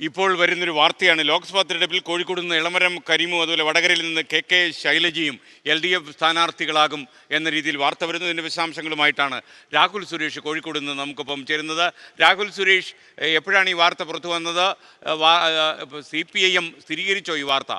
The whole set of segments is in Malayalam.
ഇപ്പോൾ വരുന്നൊരു വാർത്തയാണ്. ലോക്സഭാ തെരഞ്ഞെടുപ്പിൽ കോഴിക്കോട് നിന്ന് ഇളമരം കരിമു അതുപോലെ വടകരയിൽ നിന്ന് കെ കെ ശൈലജയും എൽ ഡി എഫ് സ്ഥാനാർത്ഥികളാകും എന്ന രീതിയിൽ വാർത്ത വരുന്നതിന്റെ വിശദാംശങ്ങളുമായിട്ടാണ് രാഹുൽ സുരേഷ് കോഴിക്കോട് നിന്ന് നമുക്കൊപ്പം ചേരുന്നത്. രാഹുൽ സുരേഷ് എപ്പോഴാണ് ഈ വാർത്ത പുറത്തു വന്നത്? സി പി ഐ എം സ്ഥിരീകരിച്ചോ ഈ വാർത്ത?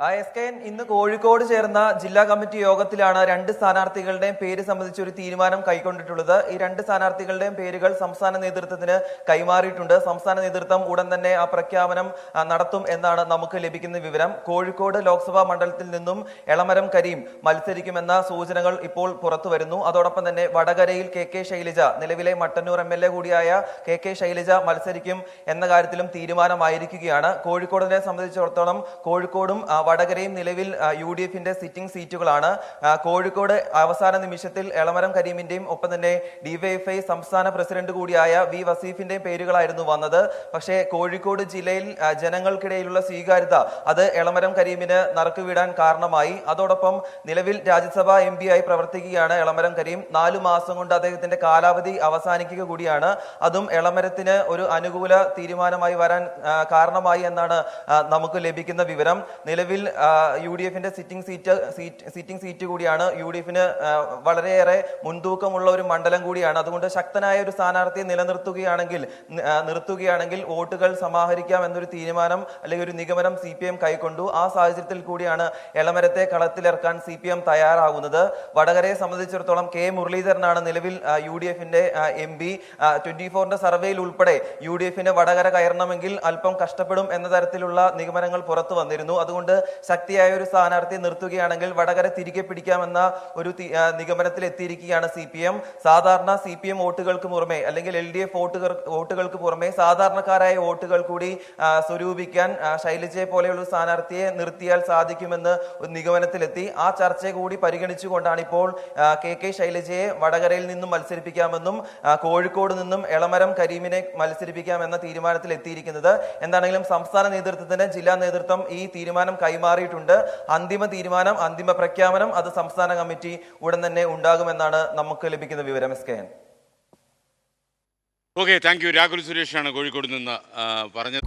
എസ് കെ ഇന്ന് കോഴിക്കോട് ചേർന്ന ജില്ലാ കമ്മിറ്റി യോഗത്തിലാണ് രണ്ട് സ്ഥാനാർത്ഥികളുടെയും പേര് സംബന്ധിച്ച് ഒരു തീരുമാനം കൈക്കൊണ്ടിട്ടുള്ളത്. ഈ രണ്ട് സ്ഥാനാർത്ഥികളുടെയും പേരുകൾ സംസ്ഥാന നേതൃത്വത്തിന് കൈമാറിയിട്ടുണ്ട്. സംസ്ഥാന നേതൃത്വം ഉടൻ തന്നെ ആ പ്രഖ്യാപനം നടത്തും എന്നാണ് നമുക്ക് ലഭിക്കുന്ന വിവരം. കോഴിക്കോട് ലോക്സഭാ മണ്ഡലത്തിൽ നിന്നും എളമരം കരീം മത്സരിക്കുമെന്ന സൂചനകൾ ഇപ്പോൾ പുറത്തു വരുന്നു. അതോടൊപ്പം തന്നെ വടകരയിൽ കെ കെ ശൈലജ നിലവിലെ മട്ടന്നൂർ എം എൽ എ കൂടിയായ കെ കെ ശൈലജ മത്സരിക്കും എന്ന കാര്യത്തിലും തീരുമാനമായിരിക്കുകയാണ്. കോഴിക്കോടിനെ സംബന്ധിച്ചിടത്തോളം കോഴിക്കോടും വടകരയും നിലവിൽ യു ഡി എഫിന്റെ സിറ്റിംഗ് സീറ്റുകളാണ്. കോഴിക്കോട് അവസാന നിമിഷത്തിൽ എളമരം കരീമിന്റെയും ഒപ്പം തന്നെ ഡിവൈഎഫ്ഐ സംസ്ഥാന പ്രസിഡന്റ് കൂടിയായ വി വസീഫിന്റെയും പേരുകളായിരുന്നു വന്നത്. പക്ഷേ കോഴിക്കോട് ജില്ലയിൽ ജനങ്ങൾക്കിടയിലുള്ള സ്വീകാര്യത അത് എളമരം കരീമിന് നറുക്കുവിടാൻ കാരണമായി. അതോടൊപ്പം നിലവിൽ രാജ്യസഭാ എം ആയി പ്രവർത്തിക്കുകയാണ് എളമരം കരീം. നാലു മാസം കൊണ്ട് അദ്ദേഹത്തിന്റെ കാലാവധി അവസാനിക്കുക കൂടിയാണ്. അതും എളമരത്തിന് ഒരു അനുകൂല തീരുമാനമായി വരാൻ കാരണമായി എന്നാണ് നമുക്ക് ലഭിക്കുന്ന വിവരം. നിലവിൽ യു ഡി എഫിന്റെ sitting seat seat sitting seat കൂടിയാണ്. യു ഡി എഫിന് വളരെയേറെ മുൻതൂക്കമുള്ള ഒരു മണ്ഡലം കൂടിയാണ്. അതുകൊണ്ട് ശക്തനായ ഒരു സ്ഥാനാർത്ഥിയെ നിലനിർത്തുകയാണെങ്കിൽ നിർത്തുകയാണെങ്കിൽ വോട്ടുകൾ സമാഹരിക്കാം എന്നൊരു തീരുമാനം അല്ലെങ്കിൽ ഒരു നിഗമനം സി പി എം കൈക്കൊണ്ടു. ആ സാഹചര്യത്തിൽ കൂടിയാണ് എളമരത്തെ കളത്തിലിറക്കാൻ സി പി എം തയ്യാറാവുന്നത്. വടകരയെ സംബന്ധിച്ചിടത്തോളം കെ മുരളീധരനാണ് നിലവിൽ യു ഡി എഫിന്റെ എം പി. ട്വന്റി ഫോറിന്റെ സർവേയിൽ ഉൾപ്പെടെ യു ഡി എഫിന് വടകര കയറണമെങ്കിൽ അല്പം കഷ്ടപ്പെടും എന്ന തരത്തിലുള്ള നിഗമനങ്ങൾ പുറത്തു വന്നിരുന്നു. അതുകൊണ്ട് ശക്തിയായ ഒരു സ്ഥാനാർത്ഥിയെ നിർത്തുകയാണെങ്കിൽ വടകര തിരികെ പിടിക്കാമെന്ന ഒരു നിഗമനത്തിൽ എത്തിയിരിക്കുകയാണ് സി പി എം. സാധാരണ സി പി എം വോട്ടുകൾക്ക് പുറമെ അല്ലെങ്കിൽ എൽ ഡി എഫ് വോട്ടുകൾ വോട്ടുകൾക്ക് പുറമെ സാധാരണക്കാരായ വോട്ടുകൾ കൂടി സ്വരൂപിക്കാൻ ശൈലജയെ പോലെയുള്ള സ്ഥാനാർത്ഥിയെ നിർത്തിയാൽ സാധിക്കുമെന്ന് നിഗമനത്തിലെത്തി. ആ ചർച്ച കൂടി പരിഗണിച്ചുകൊണ്ടാണ് ഇപ്പോൾ കെ കെ ശൈലജയെ വടകരയിൽ നിന്നും മത്സരിപ്പിക്കാമെന്നും കോഴിക്കോട് നിന്നും എളമരം കരീമിനെ മത്സരിപ്പിക്കാമെന്ന തീരുമാനത്തിൽ എത്തിയിരിക്കുന്നത് എന്താണെങ്കിലും സംസ്ഥാന നേതൃത്വത്തിന് ജില്ലാ നേതൃത്വം ഈ തീരുമാനം കൈമാറിയിട്ടുണ്ട്. അന്തിമ തീരുമാനം അന്തിമ പ്രഖ്യാപനം അത് സംസ്ഥാന കമ്മിറ്റി ഉടൻ തന്നെ ഉണ്ടാകുമെന്നാണ് നമുക്ക് ലഭിക്കുന്ന വിവരം S K okay thank you Rahul സുരേഷാണ് Kozhikode നിന്ന് പറഞ്ഞത്.